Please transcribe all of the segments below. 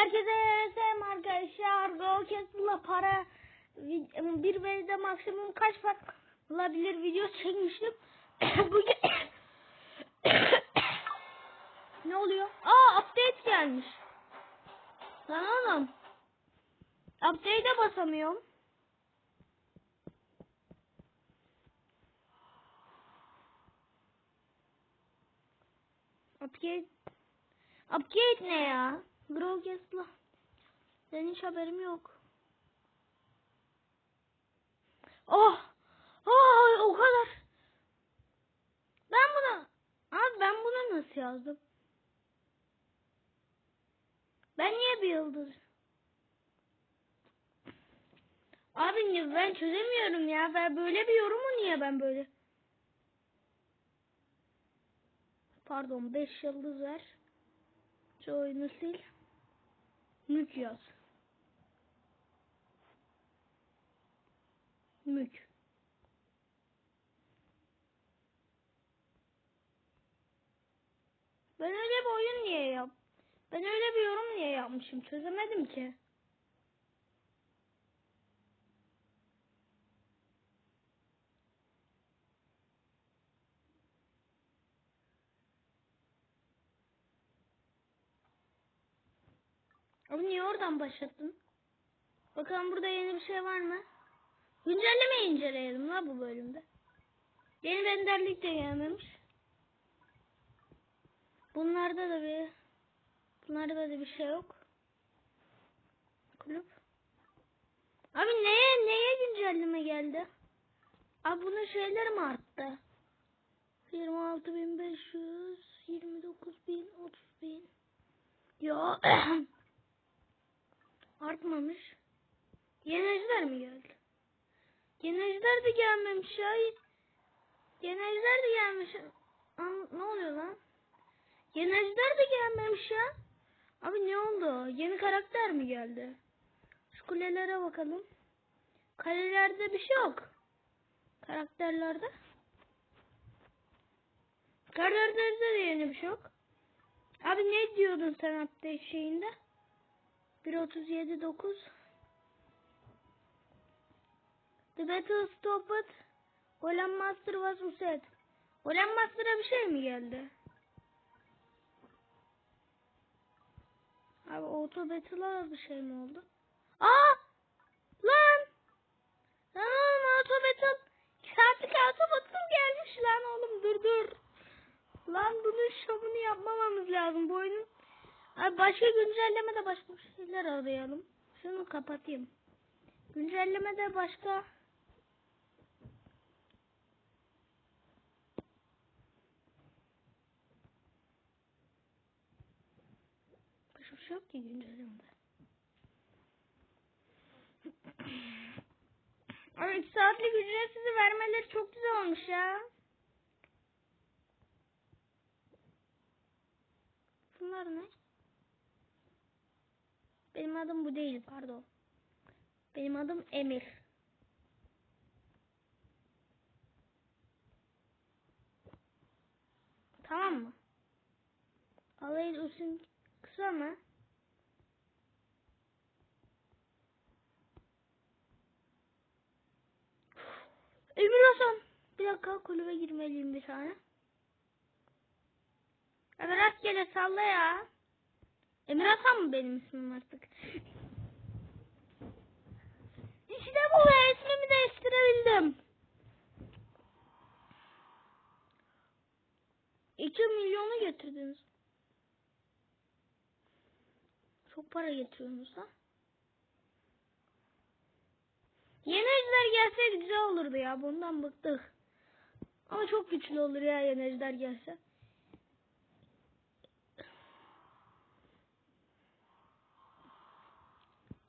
Herkese selam arkadaşlar. Rocket'la para bir veride maksimum kaç para olabilir video çekmiştim. Bugün ne oluyor? Aa update gelmiş. Lan oğlum. Update'e basamıyorum. Update Update ne ya? Growcast'la. Benim hiç haberim yok. Oh! Oh! O kadar. Ben buna... Abi ben buna nasıl yazdım? Ben niye bir yıldız? Abi niye- ben çözemiyorum ya. Ben böyle bir yorumu niye ben böyle? Pardon 5 yıldız ver. Şu oyunu sil. Mük yaz. Mük. Ben öyle bir oyun niye yap? Ben öyle bir yorum niye yapmışım? Çözemedim ki. Abi niye oradan başlattın? Bakalım burada yeni bir şey var mı? Güncellemeyi inceleyelim la bu bölümde. Yeni renderlik de gelmemiş. Bunlarda da bir bunlarda da bir şey yok. Kulüp. Abi neye neye güncelleme geldi? Abi bunun şeyleri mi arttı? 26.500 29.000 30.000 Ya artmamış. Yeneciler mi geldi? Yeneciler de gelmemiş ya. Yeneciler de gelmiş. An ne oluyor lan? Yeneciler de gelmemiş ya. Abi ne oldu? Yeni karakter mi geldi? Şu kulelere bakalım. Kalelerde bir şey yok. Karakterlerde. Karakterlerde de yeni bir şey yok. Abi ne diyordun sen update şeyinde? 1.37.9 The battle stopped. Golem Master was reset. Golem Master'a bir şey mi geldi? Abi auto battle'a bir şey mi oldu? Aa! Lan! Lan oğlum auto battle. Artık auto battle gelmiş lan oğlum dur dur. Lan bunun şovunu yapmamamız lazım bu oyunun. Abi başka güncellemede başka şeyler arayalım. Şunu kapatayım. Güncellemede başka Başka bir şey yok ki güncellemede. Abi 2 saatlik ücretsiz vermeleri çok güzel olmuş ya. Bunlar ne? Adım bu değil pardon. Benim adım Emir. Tamam mı? Alayın üstün kısa mı? Emir Hasan. Bir dakika kulübe girmeliyim bir tane. Evet rastgele salla ya. Emir Hasan mı benim ismim artık? İşte bu be ismimi değiştirebildim. 2 milyonu getirdiniz. Çok para getiriyorsunuz ha. Yeni ejder gelse güzel olurdu ya. Bundan bıktık. Ama çok güçlü olur ya yeni ejder gelse.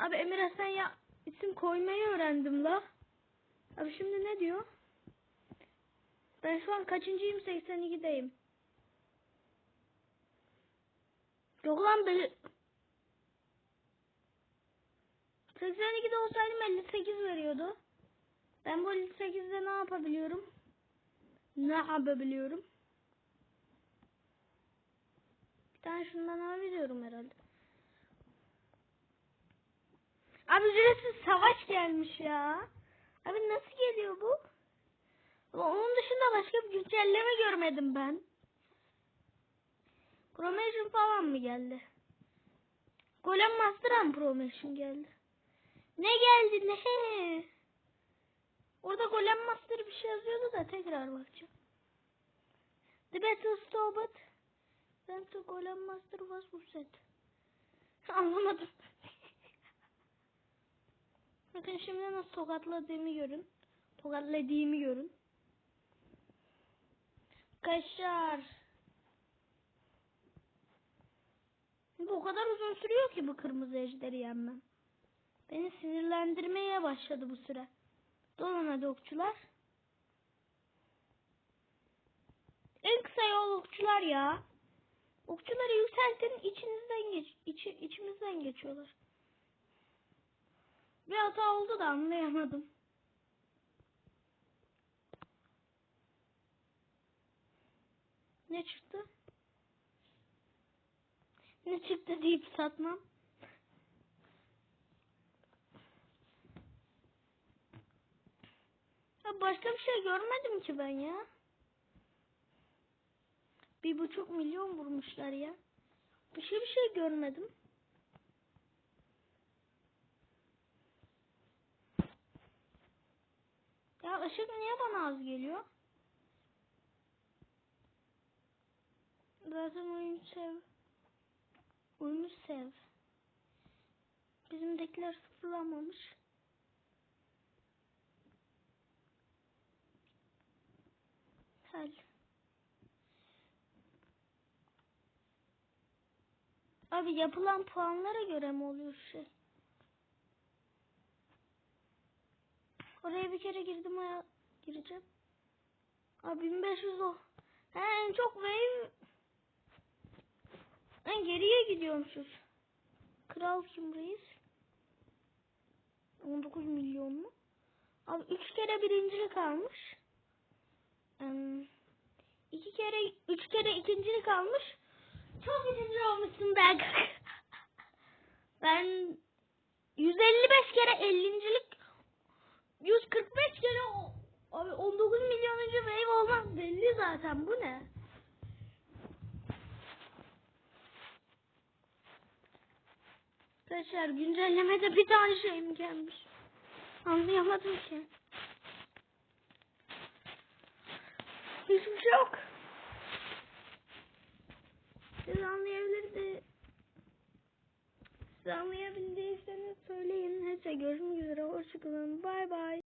Abi Emir Hasan ya isim koymayı öğrendim la. Abi şimdi ne diyor? Ben şu an kaçıncıyım? 82'deyim. Yok lan beni... 82'de olsaydım 58 veriyordu. Ben bu 58'de ne yapabiliyorum? Ne yapabiliyorum? Bir tane şundan alabiliyorum herhalde. Abi ücretsiz savaş gelmiş ya. Abi nasıl geliyor bu? Onun dışında başka bir güncelleme görmedim ben. Promotion falan mı geldi? Golem Master'a mı promotion geldi? Ne geldi ne? Orada Golem Master bir şey yazıyordu da tekrar bakacağım. The battle stopped. Then to Golem Master was set. Anlamadım. Bakın şimdi nasıl tokatladığımı görün. Tokatladığımı görün. Kaşar. Bu o kadar uzun sürüyor ki bu kırmızı ejderi yenmem. Beni sinirlendirmeye başladı bu süre. Dolun hadi okçular. En kısa yol okçular ya. Okçuları yükseltin içinizden geç içi, içimizden geçiyorlar. Bir hata oldu da anlayamadım. Ne çıktı? Ne çıktı deyip satmam. Ya başka bir şey görmedim ki ben ya. Bir buçuk milyon vurmuşlar ya. Bir şey bir şey görmedim. Işık niye bana az geliyor? Zaten oyunu sev. Oyunu sev. Bizimdekiler sıfırlanmamış. Hel. Abi yapılan puanlara göre mi oluyor şey? Oraya bir kere girdim aya gireceğim. Abi 1500 o. He en çok wave en geriye gidiyormuşuz. Kral kim reis? 19 milyon mu? Abi 3 kere birincilik almış. Um, iki kere, üç kere ikincilik almış. Çok ikinci olmuşsun ben. ben 155 kere 50'cilik 145 kere o, abi 19 milyonuncu wave olmaz belli zaten bu ne? Arkadaşlar güncellemede bir tane şey mi gelmiş? Anlayamadım ki. Hiçbir şey yok. Siz anlayabilirsiniz. Siz anlayabildiyseniz söyleyin. Neyse görüşmek üzere. Hoşçakalın. Bay bay.